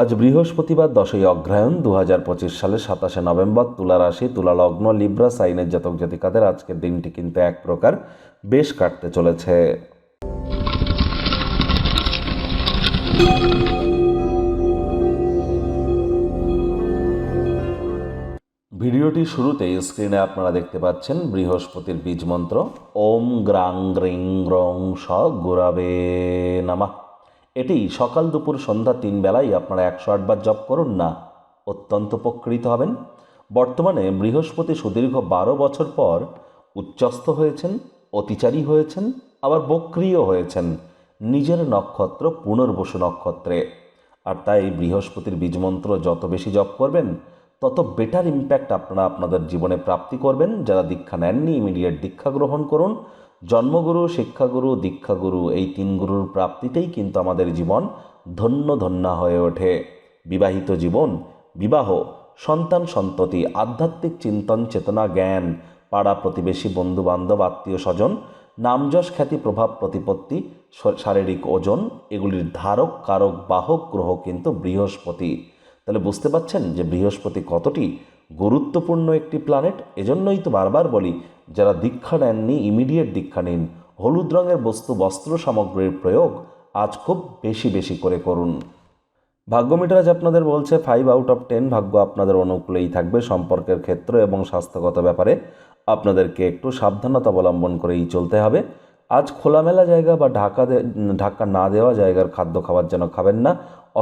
আজ বৃহস্পতিবার দশই অগ্রহায়ণ দু হাজার পঁচিশ সালের সাতাশে নভেম্বর তুলা রাশি, তুলা লগ্ন, লিব্রা, সাইনের জাতক জাতিকাদের আজকের দিনটি কিন্তু এক প্রকার বেশ কাটতে চলেছে। ভিডিওটি শুরুতেই স্ক্রিনে আপনারা দেখতে পাচ্ছেন বৃহস্পতির বীজ মন্ত্র, ওম গ্রাং গ্রিং গ্রং স গুরাবে নামা। এটি সকাল দুপুর সন্ধ্যা তিন বেলায় আপনারা একশো আটবার জপ করুন না, অত্যন্ত উপকৃত হবেন। বর্তমানে বৃহস্পতি সুদীর্ঘ বারো বছর পর উচ্চস্থ হয়েছেন, অতিচারী হয়েছেন, আবার বক্রিয় হয়েছেন। নিজের নক্ষত্র পুনর্বসু নক্ষত্রে। আর তাই বৃহস্পতির বীজমন্ত্র যত বেশি জপ করবেন, তত বেটার ইম্প্যাক্ট আপনারা আপনাদের জীবনে প্রাপ্তি করবেন। যারা দীক্ষা নেননি ইমিডিয়েট দীক্ষা গ্রহণ করুন। জন্মগুরু, শিক্ষাগুরু, দীক্ষাগুরু এই তিন গুরুর প্রাপ্তিতেই কিন্তু আমাদের জীবন ধন্য ধন্য হয়ে ওঠে। বিবাহিত জীবন, বিবাহ, সন্তান সন্ততি, আধ্যাত্মিক চিন্তন চেতনা জ্ঞান, পাড়া প্রতিবেশী বন্ধু বান্ধব আত্মীয় স্বজন, নামযশ খ্যাতি, প্রভাব প্রতিপত্তি শারীরিক ওজন এগুলির ধারক, কারক, বাহক, গ্রহ কিন্তু বৃহস্পতি। তাহলে বুঝতে পাচ্ছেন যে বৃহস্পতি কতটি? গুরুত্বপূর্ণ একটি প্ল্যানেট এজন্যই তো বারবার বলি, যারা দীক্ষা নেননি ইমিডিয়েট দীক্ষা নিন। হলুদ রঙের বস্তু, বস্ত্র সামগ্রীর প্রয়োগ আজ খুব বেশি বেশি করে করুন। ভাগ্য মিটারাজ আপনাদের বলছে ফাইভ আউট অফ টেন ভাগ্য আপনাদের অনুকূলেই থাকবে সম্পর্কের ক্ষেত্র এবং স্বাস্থ্যগত ব্যাপারে। আপনাদেরকে একটু সাবধানতা অবলম্বন করেই চলতে হবে। আজ খোলামেলা জায়গা বা ঢাকা ঢাকা না দেওয়া জায়গার খাদ্য খাবার যেন খাবেন না,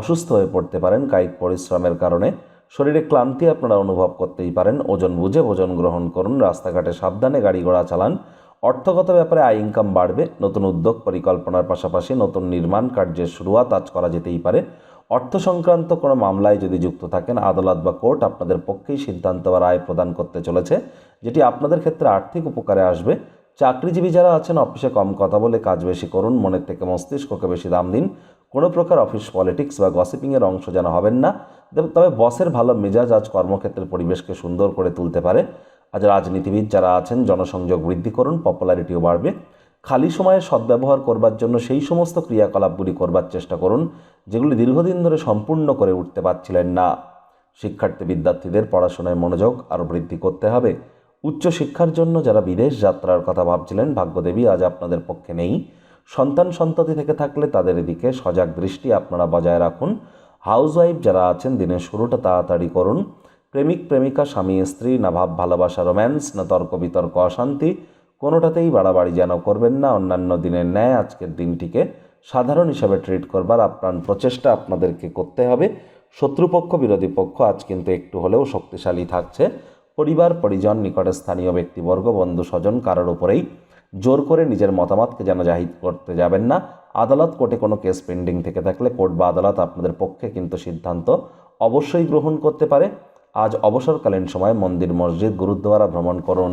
অসুস্থ হয়ে পড়তে পারেন কায়িক পরিশ্রমের কারণে। শরীরে ক্লান্তি আপনারা অনুভব করতেই পারেন, ওজন বুঝে ভোজন গ্রহণ করুন, রাস্তাঘাটে সাবধানে গাড়ি ঘোড়া চালান। অর্থগত ব্যাপারে আয় ইনকাম বাড়বে, নতুন উদ্যোগ পরিকল্পনার পাশাপাশি নতুন নির্মাণ কার্যের শুরুয়াত আজ করা যেতেই পারে। অর্থ সংক্রান্ত কোনো মামলায় যদি যুক্ত থাকেন, আদালত বা কোর্ট আপনাদের পক্ষেই সিদ্ধান্ত বা রায় প্রদান করতে চলেছে, যেটি আপনাদের ক্ষেত্রে আর্থিক উপকারে আসবে। চাকরিজীবী যারা আছেন, অফিসে কম কথা বলে কাজ বেশি করুন, মনের থেকে মস্তিষ্ককে বেশি দাম দিন। কোনো প্রকার অফিস পলিটিক্স বা গসিপিংয়ের অংশ যেন হবেন না। তবে- বসের ভালো মেজাজ আজ কর্মক্ষেত্রের পরিবেশকে সুন্দর করে তুলতে পারে। আজ রাজনীতিবিদ যারা আছেন, জনসংযোগ বৃদ্ধি করুন পপুলারিটিও বাড়বে। খালি সময়ে সদ্ব্যবহার করবার জন্য সেই সমস্ত ক্রিয়াকলাপগুলি করবার চেষ্টা করুন, যেগুলি দীর্ঘদিন ধরে সম্পূর্ণ করে উঠতে পারছিলেন না। শিক্ষার্থী বিদ্যার্থীদের পড়াশোনায় মনোযোগ আরও বৃদ্ধি করতে হবে। উচ্চ শিক্ষার জন্য যারা বিদেশ যাত্রার কথা ভাবছিলেন, ভাগ্যদেবী আজ আপনাদের পক্ষে নেই। সন্তান সন্ততি থেকে থাকলে তাদের এদিকে সজাগ দৃষ্টি আপনারা বজায় রাখুন। হাউসওয়াইফ যারা আছেন, দিনের শুরুটা তাড়াতাড়ি করুন। প্রেমিক, প্রেমিকা, স্বামী, স্ত্রী, না ভাব, ভালোবাসা, রোম্যান্স, না তর্ক, বিতর্ক, অশান্তি, কোনোটাতেই বাড়াবাড়ি যেন করবেন না। অন্যান্য দিনের ন্যায় আজকের দিনটিকে সাধারণ হিসাবে ট্রিট করবার আপ্রাণ প্রচেষ্টা আপনাদেরকে করতে হবে। শত্রুপক্ষ, বিরোধী পক্ষ আজ কিন্তু একটু হলেও শক্তিশালী থাকছে। পরিবার, পরিজন, নিকটে স্থানীয় ব্যক্তিবর্গ, বন্ধু, স্বজন কারোর উপরেই জোর করে নিজের মতামতকে যেন জাহির করতে যাবেন না। আদালত কোর্টে কোনো কেস পেন্ডিং থেকে থাকলে কোর্ট বা আদালত আপনাদের পক্ষে কিন্তু সিদ্ধান্ত অবশ্যই গ্রহণ করতে পারে। আজ অবসরকালীন সময় মন্দির, মসজিদ, গুরুদ্বারা ভ্রমণ করুন।